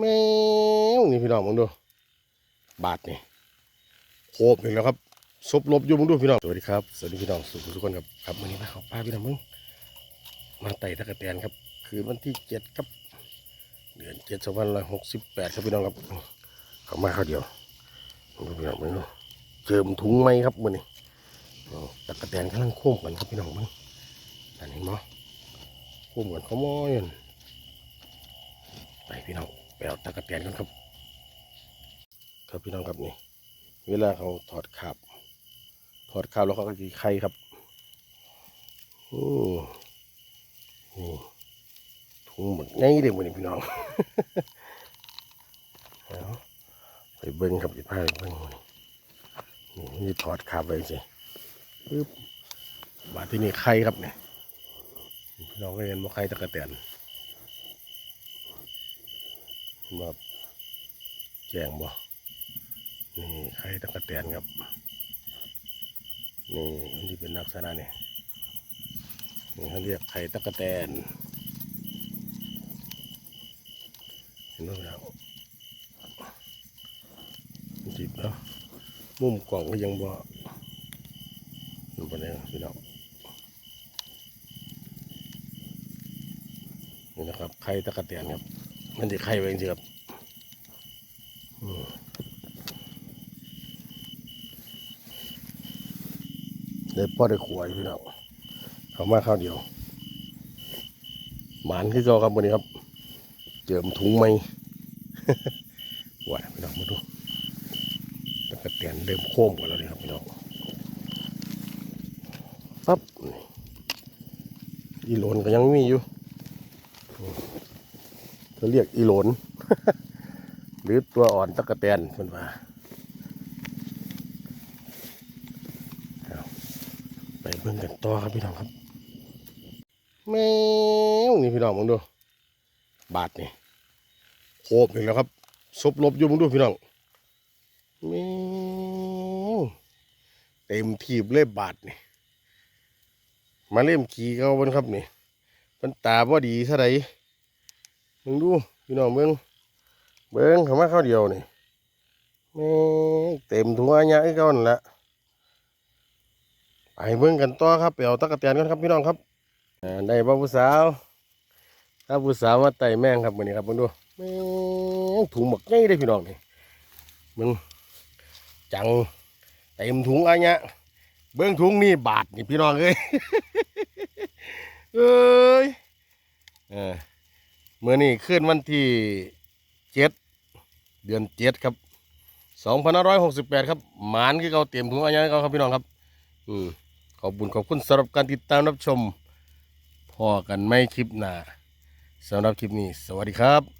แมวนี่พี่น้องมึงดู บาทนี่โคบอีกแล้วครับซบลบอยู่มึงดูพี่น้องสวัสดีครับสวัสดีพี่น้องสุขทุกคนครับครับวันนี้มาขาป้าพี่น้องมึงมาไต่ตะกะแตนครับ คืนวันที่เจ็ดครับ เดือนเจ็ดสองพันร้อยหกสิบแปดครับพี่น้องครับเขามาข้าวเดียวมึงดูพี่น้องมึงดูเจิมถุงไหมครับวันนี้ตะกะแตนกำลังโค้งกันครับพี่น้องมึงอันนี้มั้งโค้งกันเขาม้อยไปพี่น้อง ไปเอาตะกะแตนกันครับ ครับพี่น้องครับนี่ เวลาเขาถอดขาบถอดขาบแล้วเขาก็จีไข่ครับโอ้นี่ถุงหมดไงเด็กมันนี่พี่น้องเอาไปเบิ้งครับอีพายเบิ้งนี่นี่ถอดขาบไปสิปึ๊บบาที่นี่ไข่ครับเนี่ยพี่น้องก็เห็นว่าไข่ตะกะแตน มาแจงบ่นี่ไข่ตะกะแตนครับ นี่อันนี้เป็นลักษณะนี่นี่เขาเรียกไข่ตะกะแตนเห็นไหมครับจิบแล้วมุมกล่องก็ยังบ่นั่นปะเนี่ยพี่น้องนี่นะครับไข่ตะกะแตนครับ มันจะไข่ไว้จริงครับอืมได้พ่อได้ขวายพี่น้องเขามาข้าวเดียว หมานคือเก่าครับวันนี้ครับ เจิมถุงไหมว่าพี่น้องมาดูตะกะเตียนเริ่มโค้งกันแล้วนี่ครับพี่น้องปั๊บอีหลนก็ยังมีอยู่ เขาเรียกอีหลน หรือตัวอ่อนตะกะแตนเป็นว่าไปเบิ่งกันต่อครับพี่น้องครับ แมวนี่พี่น้องมึงดู บาทนี่โคบอีกแล้วครับซบลบอยู่มึงดูพี่น้องแมวเต็มทีบเลยบาทนี่มาเล่มขี่เขาบนครับนี่มันตาบ่ดีเท่าไร มึงดูพี่น้องเบิ่งเบิ่งเขามาเข้าวเดียวนี่แม่เต็มถุงอันยะไอ้ก้านั่นแหละไปเบิ่งกันต่อครับไปเอาตะกะแตนกันครับพี่น้องครับอ่าได้บ่ผู้สาวถ้าผู้สาวมาไต่แมงครับมื้อนี้ครับเบิ่งดูแมงถุงหมกใหญ่เลยพี่น้องนี่มึงจังเต็มถุงอะเนี่ยเบิ่งถุงนี่บาทนี่พี่น้องเอ้ยเอ้ยเออ เมื่อนี้ขึ้นวันที่เจ็ดเดือนเจ็ดครับสองพันห้าร้อยหกสิบแปดครับ หมานที่เขาเตรียมถุงอะเนี่ยเขาครับพี่น้องครับ อืมขอบคุณขอบคุณสำหรับการติดตามรับชมพอกันไม่คลิปหน้าสำหรับคลิปนี้ สวัสดีครับ